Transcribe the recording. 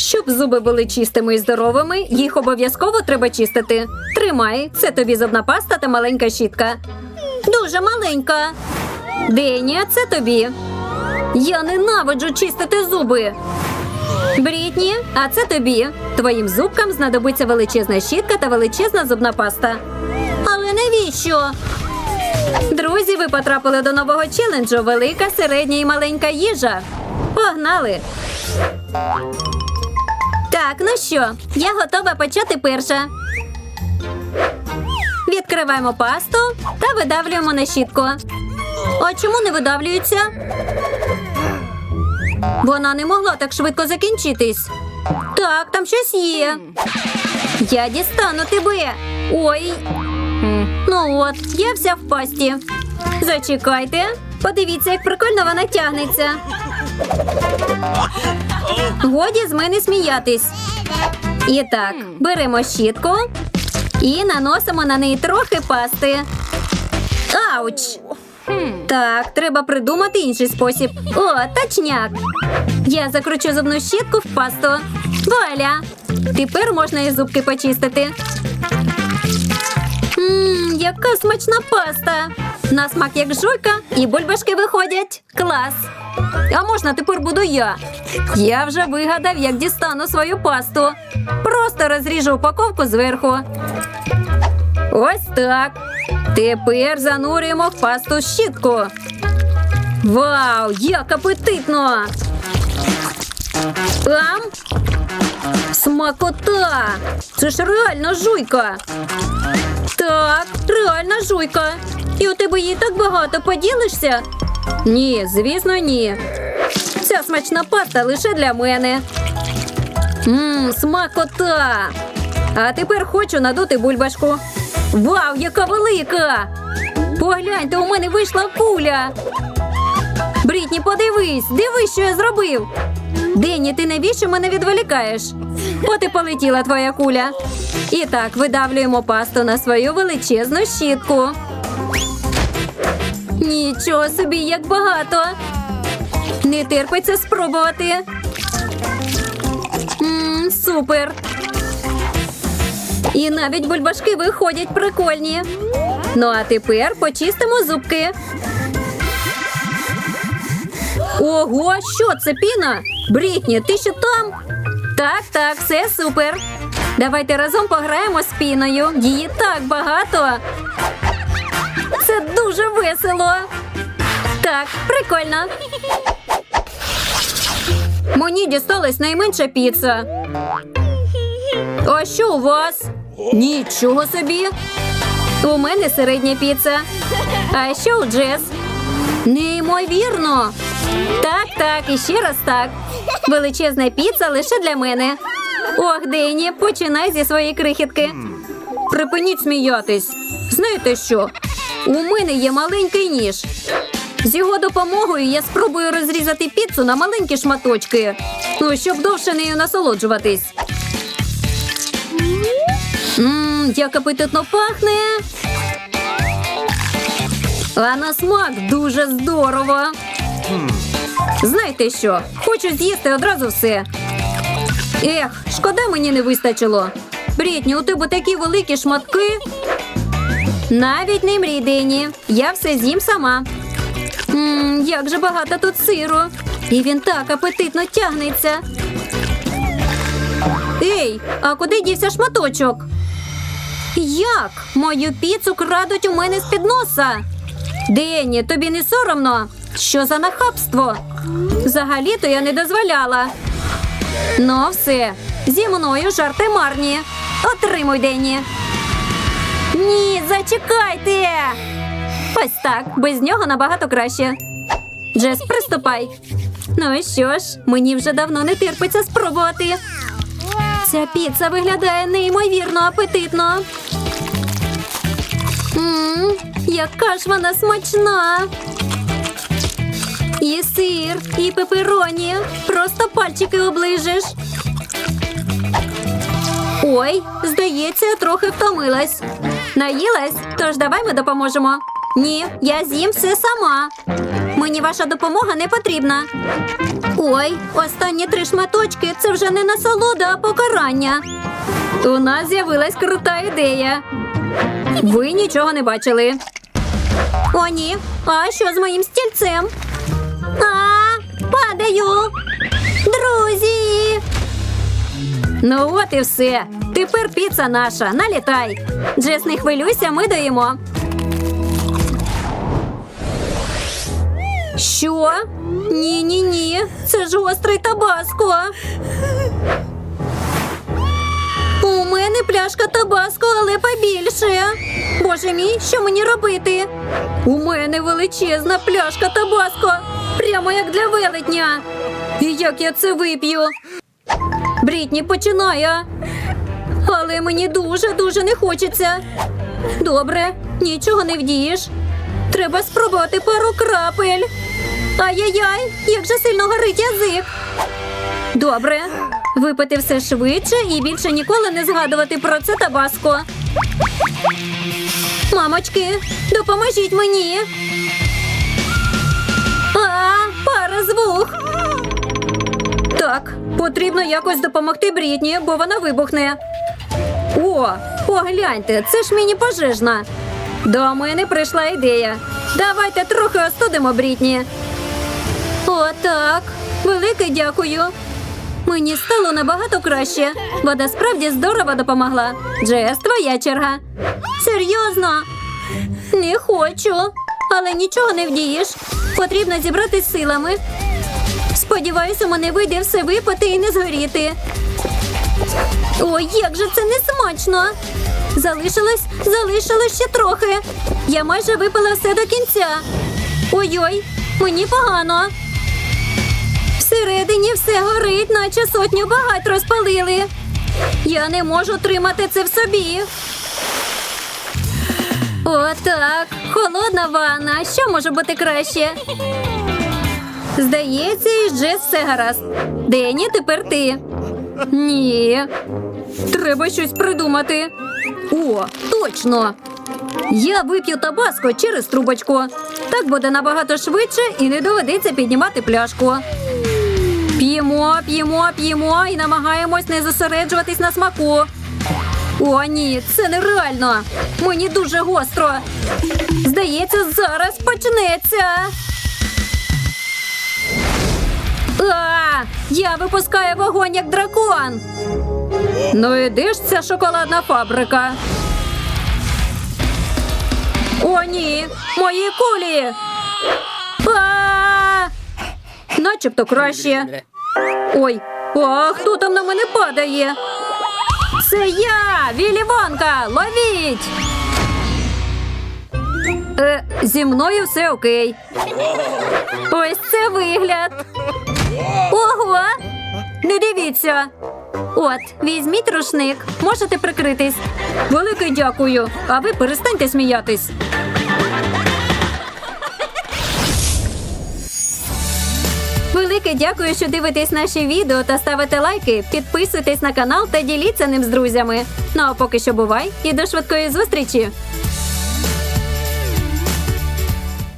Щоб зуби були чистими і здоровими, їх обов'язково треба чистити. Тримай, це тобі зубна паста та маленька щітка. Дуже маленька. Дені, це тобі. Я ненавиджу чистити зуби. Брітні, а це тобі. Твоїм зубкам знадобиться величезна щітка та величезна зубна паста. Але навіщо? Друзі, ви потрапили до нового челенджу Велика, середня і маленька їжа. Погнали! Так, ну що, я готова почати перша. Відкриваємо пасту та видавлюємо на щітку. А чому не видавлюється? Вона не могла так швидко закінчитись. Так, там щось є. Я дістану тебе. Ой. Ну от, я вся в пасті. Зачекайте. Подивіться, як прикольно вона тягнеться. Годі з мене сміятись. І так, беремо щітку і наносимо на неї трохи пасти. Ауч! Так, треба придумати інший спосіб. О, точняк. Я закручу зубну щітку в пасту. Вуаля! Тепер можна і зубки почистити. Ммм, яка смачна паста. На смак як жуйка, і бульбашки виходять. Клас. А можна тепер буду я. Я вже вигадав, як дістану свою пасту. Просто розріжу упаковку зверху. Ось так. Тепер занурюємо в пасту щітку. Вау, як апетитно! Ам! Смакота! Це ж реально жуйка. Так, реальна жуйка. І у тебе її так багато поділишся? Ні, звісно, ні. Ця смачна паста лише для мене. Мм, смакота. А тепер хочу надути бульбашку. Вау, яка велика! Погляньте, у мене вийшла куля. Брітні, подивись, дивись, що я зробив. Денні, ти навіщо мене відволікаєш? От і полетіла твоя куля. І так, видавлюємо пасту на свою величезну щітку. Нічого собі, як багато. Не терпиться спробувати. Мм, супер. І навіть бульбашки виходять прикольні. Ну а тепер почистимо зубки. Ого, що це піна? Брітні, ти що там? Так, так, все супер. Давайте разом пограємо з піною. Її так багато. Це дуже весело. Так, прикольно. Мені дісталась найменша піца. А що у вас? Нічого собі. У мене середня піца. А що у Джес? Неймовірно. Так, так, і ще раз так. Величезна піца лише для мене. Ох, Дені, починай зі своєї крихітки. Припиніть сміятись. Знаєте що? У мене є маленький ніж. З його допомогою я спробую розрізати піцу на маленькі шматочки. Ну, щоб довше нею насолоджуватись. Ммм, як апетитно пахне. А на смак дуже здорово. Знаєте що? Хочу з'їсти одразу все. Ех, шкода мені не вистачило. Брітні, у тебе такі великі шматки. Навіть не мрій, Дені. Я все з'їм сама. Ммм, як же багато тут сиру. І він так апетитно тягнеться. Ей, а куди дівся шматочок? Як? Мою піцу крадуть у мене з-під носа. Денні, тобі не соромно? Що за нахабство? Взагалі-то я не дозволяла. Ну, все, зі мною жарти марні. Отримуй, Денні. Ні, зачекайте. Ось так, без нього набагато краще. Джес, приступай. Ну і що ж, мені вже давно не терпиться спробувати. Ця піца виглядає неймовірно апетитно. Ммм, яка ж вона смачна. І сир, і пепероні. Просто пальчики оближеш. Ой, здається, трохи втомилась. Наїлась? Тож давай ми допоможемо. Ні, я з'їм все сама. Мені ваша допомога не потрібна. Ой, останні три шматочки це вже не насолода, а покарання. У нас з'явилась крута ідея. Ви нічого не бачили. О, ні. А що з моїм стільцем? А, падаю. Друзі. Ну от і все. Тепер піца наша. Налітай. Джес, не хвилюйся, ми даємо. Що? Ні, ні, ні. Це ж гострий табаско. У мене пляшка табаско, але побільше. Боже мій, що мені робити? У мене величезна пляшка табаско, прямо як для велетня. І як я це вип'ю? Брітні починає. Але мені дуже-дуже не хочеться. Добре, нічого не вдієш. Треба спробувати пару крапель. Ай-яй-яй, як же сильно горить язик. Добре. Випити все швидше і більше ніколи не згадувати про це табаско. Мамочки, допоможіть мені. А, пара з вух. Так, потрібно якось допомогти Брітні, бо вона вибухне. О, погляньте, це ж міні пожежна. До мене прийшла ідея. Давайте трохи остудимо Брітні. О, так. Велике дякую. Мені стало набагато краще. Вода справді здорово допомогла. Джес, твоя черга. Серйозно? Не хочу, але нічого не вдієш. Потрібно зібратись силами. Сподіваюся, мене вийде все випити і не згоріти. Ой, як же це не смачно! Залишилось, залишилось ще трохи. Я майже випила все до кінця. Ой-ой, мені погано. Всередині все горить, наче сотню багать розпалили. Я не можу тримати це в собі. Отак. Холодна ванна. Що може бути краще? Здається, із Джес все гаразд. Дені, тепер ти. Ні. Треба щось придумати. О, точно. Я вип'ю табаско через трубочку. Так буде набагато швидше і не доведеться піднімати пляшку. П'ємо, п'ємо, п'ємо і намагаємось не зосереджуватись на смаку. О, ні, це нереально. Мені дуже гостро. Здається, зараз почнеться. А, я випускаю вогонь як дракон. Ну і де ж ця шоколадна фабрика? О, ні, мої кулі. Начебто краще. Ой, а хто там на мене падає? Це я, Вілі Вонка, ловіть! Е, зі мною все окей. Ось це вигляд. Ого! Не дивіться. От, візьміть рушник, можете прикритись. Велике дякую. А ви перестаньте сміятись. Дякую, що дивитесь наші відео та ставите лайки. Підписуйтесь на канал та діліться ним з друзями. Ну а поки що бувай і до швидкої зустрічі!